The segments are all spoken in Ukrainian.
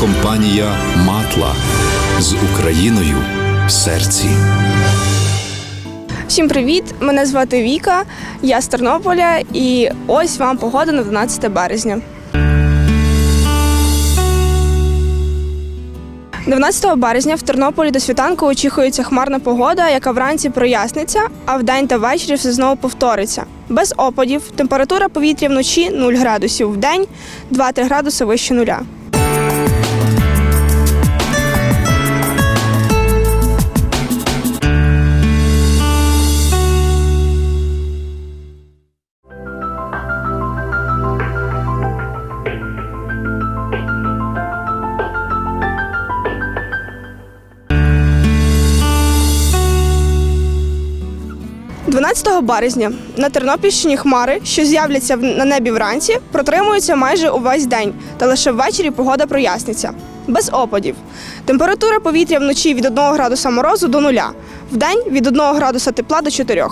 компанія Матла з Україною в серці. Всім привіт! Мене звати Віка, я з Тернополя, і ось вам погода на 12 березня. 12 березня в Тернополі до світанку очікується хмарна погода, яка вранці проясниться, а вдень та ввечері все знову повториться. Без опадів, температура повітря вночі 0 градусів, вдень 2-3 градуси вище нуля. – 12 березня на Тернопільщині хмари, що з'являться на небі вранці, протримуються майже увесь день, та лише ввечері погода проясниться. Без опадів. Температура повітря вночі від 1 градуса морозу до нуля, вдень від 1 градуса тепла до 4.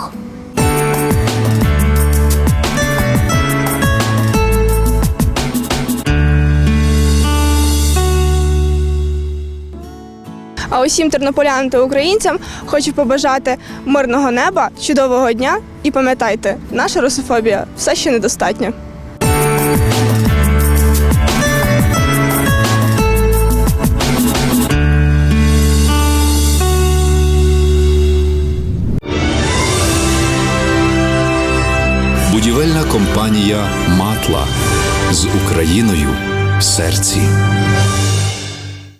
А усім тернополянам та українцям хочу побажати мирного неба, чудового дня і пам'ятайте, наша русофобія все ще недостатня. Будівельна компанія Матла з Україною в серці.